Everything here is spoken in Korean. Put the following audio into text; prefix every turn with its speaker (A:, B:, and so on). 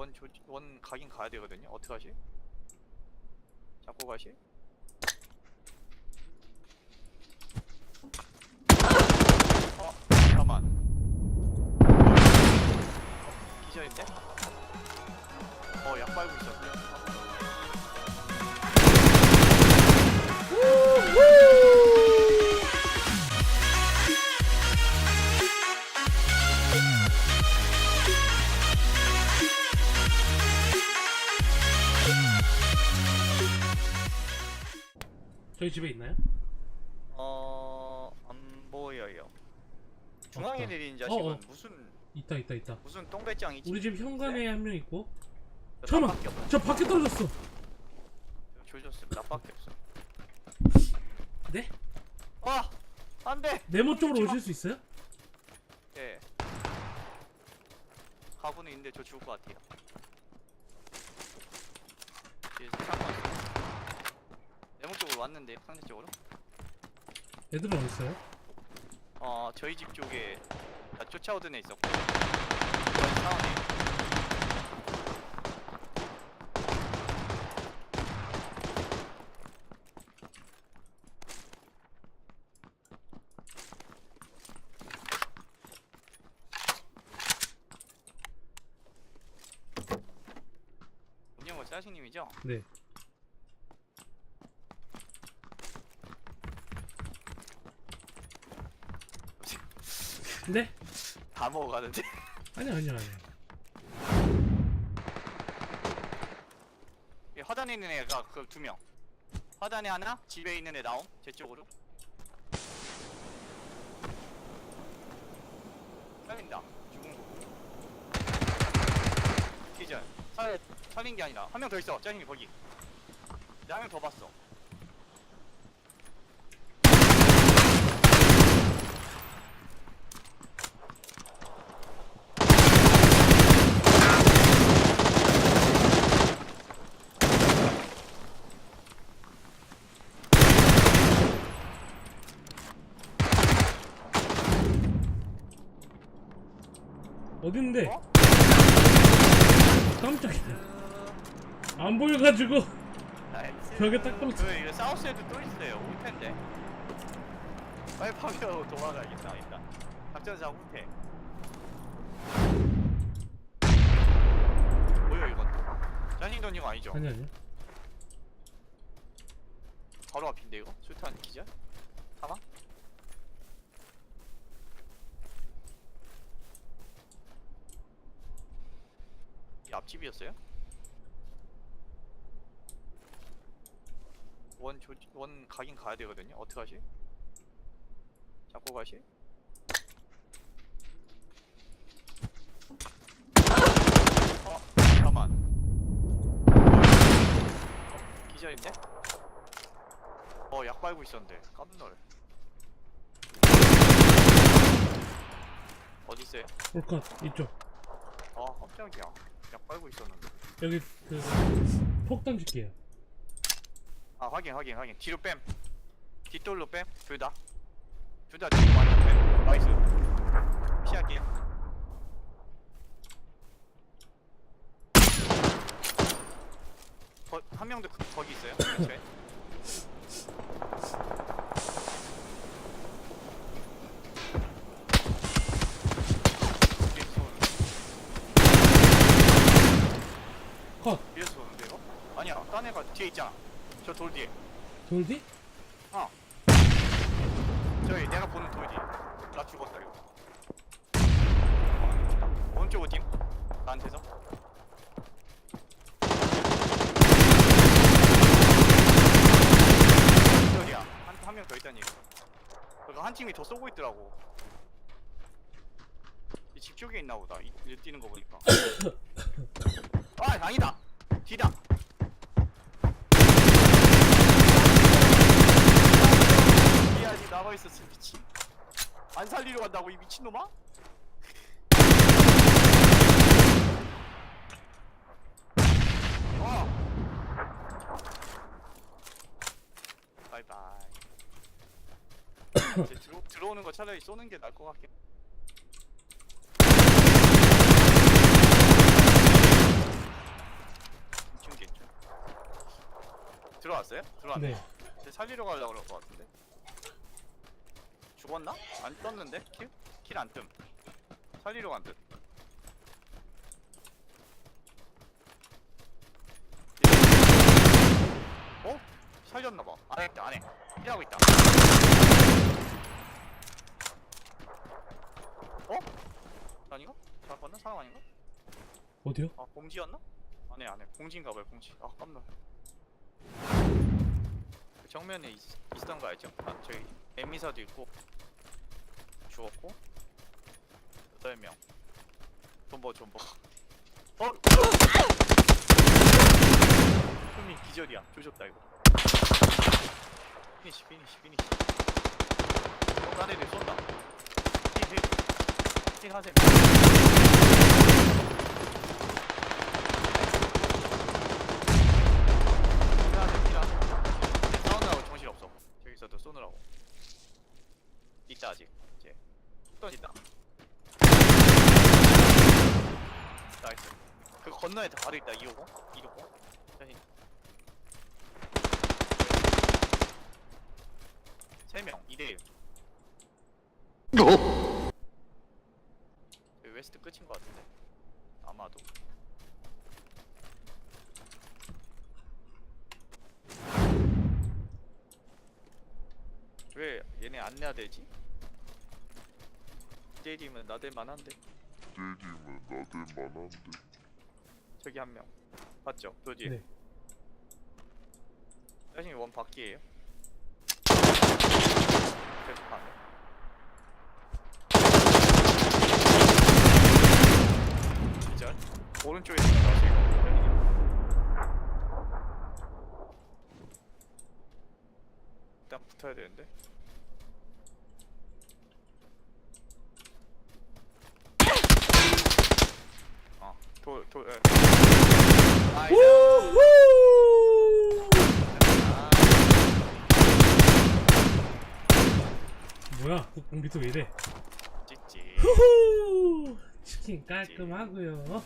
A: 원, 조, 원 가긴 가야 되거든요. 어떡하시? 잡고 가시? 어, 잠깐만. 어, 기절인데? 어, 약 빨고 있었어요.
B: 저희 집에 있나요?
A: 어, 안 보여요. 중앙에
B: 없다.
A: 내린
B: 어,
A: 자식은
B: 어.
A: 무슨
B: 있다 있다 있다.
A: 무슨 똥배짱이지?
B: 우리 집 현관에 한 명 있고.
A: 저
B: 잠깐만.
A: 나밖에 없어.
B: 저 밖에 떨어졌어.
A: 조졌어. 나밖에 없어.
B: 네?
A: 아, 안 돼.
B: 네모 쪽으로. 오실 수 있어요?
A: 예. 가구는 있는데 저 죽을 것 같아요. 네모 쪽으로 왔는데 상대 쪽으로.
B: 애들은 어디 있어요?
A: 어, 저희 집 쪽에 다 쫓아오던 애 있었고. 저희 사원에. 운영호 짜식님이죠?
B: 네. 네?
A: 다 먹어가는데.
B: 아니 아니 아니.
A: 예, 화단에 있는 애가 그 두 명. 화단에 하나, 집에 있는 애 나옴. 제 쪽으로. 살린다. 죽은 거. 기절. 살 살린 게 아니라 한 명 더 있어. 짜증이 거기. 나 한 명 더 봤어.
B: 어딘데?
A: 어?
B: 깜짝이야. 안 보여가지고. 벽에 딱 떨어져.
A: 그 이거 사우스에도 또 있어요. 올 텐데. 빨리 파괴하고 도망가야겠다. 일단. 작전사 후퇴. 뭐야 이건? 짜증 던진 거 아니죠?
B: 아니 아니.
A: 바로 앞인데 이거? 술탄 기절? 사망? 이 앞집이었어요? 원 조, 원 가긴 가야 되거든요. 어떡하시? 잡고 가시? 어, 잠깐만. 어, 기절인데? 어, 약 빨고 있었는데. 깜놀. 어디 있어요?
B: 올컷 이쪽.
A: 아, 깜짝이야. 약 빨고 있었는데.
B: 여기 그 폭 던질게요.
A: 아, 확인, 확인, 확인. 뒤로 뺨. 뒷돌로 뺨. 둘 다. 둘다 뒤로 완전 뺨. 나이스. 피할게요. 거, 한 명도 그- 거기 있어요? 근처에? 뒤에서 쏘는-
B: 컷.
A: 뒤에서 쏘는데 이거? 아니야, 딴 애가 뒤에 있잖아. 저 돌 뒤에.
B: 돌디?
A: 저기 내가 보는 돌 뒤에. 나 죽었다 이거. 오른쪽 팀 나한테서. 저기야 한한 명더 얘기. 그거 한 팀이 더 쏘고 있더라고. 이 집 쪽에 있나 보다. 이, 이 뛰는 거 보니까. 아 아니다. 뒤다. 살리러 간다고 이 미친놈아? 아! 바이바이 이제 들어, 들어오는 거 차라리 쏘는 게 나을 것 같긴 들어왔어요? 들어왔네
B: 네.
A: 살리러 가려고 그럴 것 같은데 죽었나? 안 떴는데? 킬? 킬 안 뜸. 살리러 간 듯. 어? 살렸나봐. 안에 있다, 안에. 일하고 있다. 어? 아닌가? 잡았나? 사람 아닌가?
B: 어디요?
A: 아, 공지였나? 안에, 안에. 공지인가봐요, 공지. 아, 깜놀. 그 정면에 있, 있던 거 알죠? 아, 저기 에미사도 있고 죽었고 여덟 명. 존버 존버. 어? 형님 기절이야. 조졌다 이거. 피니시 피니시 피니시. 어, 딴 애들 쏜다. 힐힐힐 하세요 힐하세요 힐하세요 싸우느라고 정신없어 저기서도 쏘느라고 있다 아직 이제 떨어진다 나이스 그 건너에 다 바로 있다 250 260 자신. 3명 2대1 여기 웨스트 끝인 것 같은데? 아마도. 왜 얘네 안 내야 되지? 때리면 나댈 만한데.
C: 때리면 나들 만한데
A: 저기 한 명. 봤죠? 도지.
B: 네.
A: 자신이 원 바퀴에요? 계속 가네 기절. 오른쪽에 거 지금 일단 붙어야 되는데 어, 돌, 돌! 아,
B: 뭐야? 컴퓨터 왜 이래?
A: 찍찍.
B: 후후! 치킨 깔끔하고요.